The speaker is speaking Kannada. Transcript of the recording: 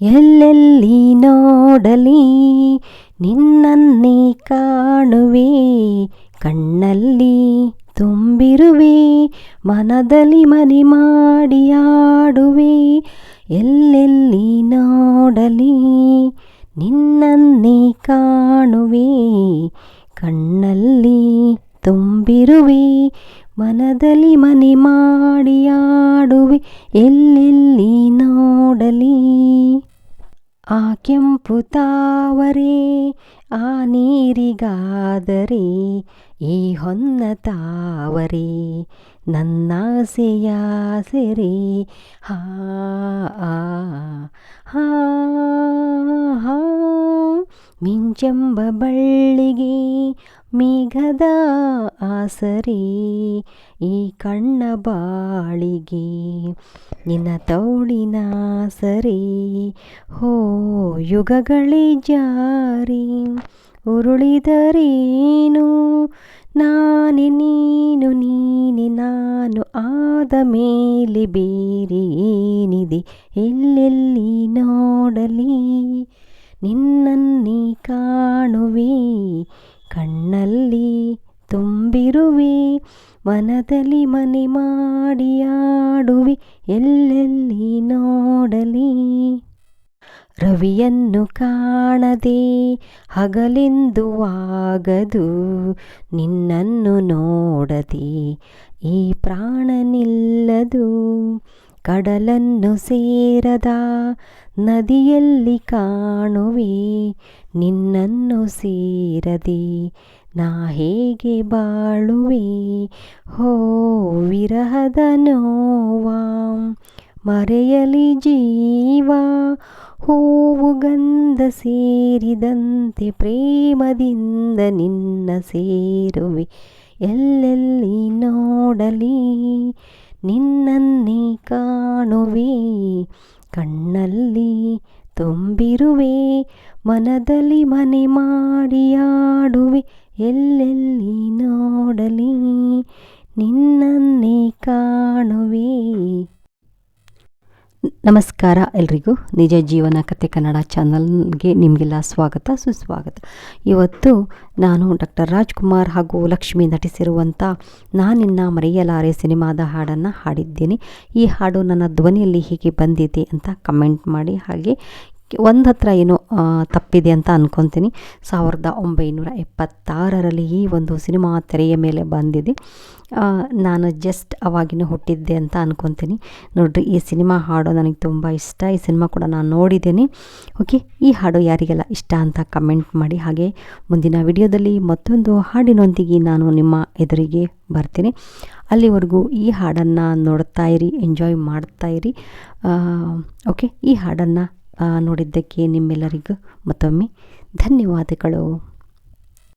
ಎಲ್ಲೆಲ್ಲಿ ನೋಡಲಿ ನಿನ್ನನ್ನೇ ಕಾಣುವೆ ಕಣ್ಣಲ್ಲಿ ತುಂಬಿರುವೆ ಮನದಲ್ಲಿ ಮನೆ ಮಾಡಿ ಆಡುವೆ ಎಲ್ಲೆಲ್ಲಿ ನೋಡಲಿ ನಿನ್ನನ್ನೇ ಕಾಣುವೆ ಕಣ್ಣಲ್ಲಿ ತುಂಬಿರುವೆ ಮನದಲ್ಲಿ ಮನೆ ಮಾಡಿ ಆಡುವೆ ಎಲ್ಲೆಲ್ಲಿ ನೋಡಲಿ ಆ ಕೆಂಪು ತಾವರೆ, ಆ ನೀರಿಗಾದರೆ ಈ ಹೊನ್ನ ತಾವರೆ ನನ್ನಾಸೆಯ ಸೆರೆ. ಹಾ ಹಾ ಹಾ, ಮಿಂಚೆಂಬ ಬಳ್ಳಿಗೆ ಮೇಘದ ಆಸರಿ ಈ ಕಣ್ಣ ಬಾಳಿಗೆ. ನಿನ್ನ ತೌಳಿನ ಸರಿ ಹೋ ಯುಗಗಳೇ ಜಾರಿ. ಉರುಳಿದರೇನು? ನಾನೇ ನೀನು, ನೀನೆ ನಾನು. ಆದ ಮೇಲೆ ಬೇರೆ ಏನಿದೆ? ಎಲ್ಲೆಲ್ಲಿ ನೋಡಲಿ? ನಿನ್ನನ್ನೇ ಕಾಣುವೆ. ಕಣ್ಣಲ್ಲಿ ತುಂಬಿರುವಿ ಮನದಲ್ಲಿ ಮನೆ ಮಾಡಿಯಾಡುವಿ ಎಲ್ಲೆಲ್ಲಿ ನೋಡಲಿ? ರವಿಯನ್ನು ಕಾಣದೆ ಹಗಲೆಂದು ಆಗದು, ನಿನ್ನನ್ನು ನೋಡದೆ ಈ ಪ್ರಾಣ ನಿಲ್ಲದು ಕಡಲನ್ನು ಸೇರದ ನದಿಯಲ್ಲಿ ಕಾಣುವೆ, ನಿನ್ನನ್ನು ಸೇರದೆ ನಾ ಹೇಗೆ ಬಾಳುವೆ? ಹೋ ವಿರಹದ ನೋವಾ, ಮರೆಯಲಿ ಜೀವ, ಹೂವು ಗಂಧ ಸೇರಿದಂತೆ ಪ್ರೇಮದಿಂದ ನಿನ್ನ ಸೇರುವೆ. ಎಲ್ಲೆಲ್ಲಿ ನೋಡಲಿ ನಿನ್ನನ್ನೇ ಕಾಣುವೆ ಕಣ್ಣಲ್ಲಿ ತುಂಬಿರುವೆ ಮನದಲ್ಲಿ ಮನೆ ಮಾಡಿಯಾಡುವೆ ಎಲ್ಲೆಲ್ಲಿ ನೋಡಲಿ ನಿನ್ನನ್ನೇ ಕಾಣುವೆ. ನಮಸ್ಕಾರ ಎಲ್ರಿಗೂ. ನಿಜ ಜೀವನ ಕತೆ ಕನ್ನಡ ಚಾನಲ್ಗೆ ನಿಮಗೆಲ್ಲ ಸ್ವಾಗತ, ಸುಸ್ವಾಗತ. ಇವತ್ತು ನಾನು ಡಾಕ್ಟರ್ ರಾಜ್ಕುಮಾರ್ ಹಾಗೂ ಲಕ್ಷ್ಮಿ ನಟಿಸಿರುವಂಥ ನಾನಿನ್ನ ಮರೆಯಲಾರೆ ಸಿನಿಮಾದ ಹಾಡನ್ನು ಹಾಡಿದ್ದೇನೆ. ಈ ಹಾಡು ನನ್ನ ಧ್ವನಿಯಲ್ಲಿ ಹೀಗೆ ಬಂದಿದೆ ಅಂತ ಕಮೆಂಟ್ ಮಾಡಿ. ಹಾಗೆ ಒಂದು ಹತ್ರ ಏನೋ ತಪ್ಪಿದೆ ಅಂತ ಅಂದ್ಕೊತೀನಿ ಸಾವಿರದ ಒಂಬೈನೂರ ಎಪ್ಪತ್ತಾರರಲ್ಲಿ ಈ ಒಂದು ಸಿನಿಮಾ ತೆರೆಯ ಮೇಲೆ ಬಂದಿದೆ. ನಾನು ಜಸ್ಟ್ ಅವಾಗಿನ ಹುಟ್ಟಿದ್ದೆ ಅಂತ ಅಂದ್ಕೊತೀನಿ ನೋಡಿರಿ, ಈ ಸಿನಿಮಾ ಹಾಡು ನನಗೆ ತುಂಬ ಇಷ್ಟ. ಈ ಸಿನಿಮಾ ಕೂಡ ನಾನು ನೋಡಿದ್ದೀನಿ. ಓಕೆ, ಈ ಹಾಡು ಯಾರಿಗೆಲ್ಲ ಇಷ್ಟ ಅಂತ ಕಮೆಂಟ್ ಮಾಡಿ. ಹಾಗೆ ಮುಂದಿನ ವಿಡಿಯೋದಲ್ಲಿ ಮತ್ತೊಂದು ಹಾಡಿನೊಂದಿಗೆ ನಾನು ನಿಮ್ಮ ಎದುರಿಗೆ ಬರ್ತೀನಿ. ಅಲ್ಲಿವರೆಗೂ ಈ ಹಾಡನ್ನು ನೋಡ್ತಾ ಇರಿ, ಎಂಜಾಯ್ ಮಾಡ್ತಾ ಇರಿ. ಓಕೆ, ಈ ಹಾಡನ್ನು ನೋಡಿದ್ದಕ್ಕೆ ನಿಮ್ಮೆಲ್ಲರಿಗೂ ಮತ್ತೊಮ್ಮೆ ಧನ್ಯವಾದಗಳು.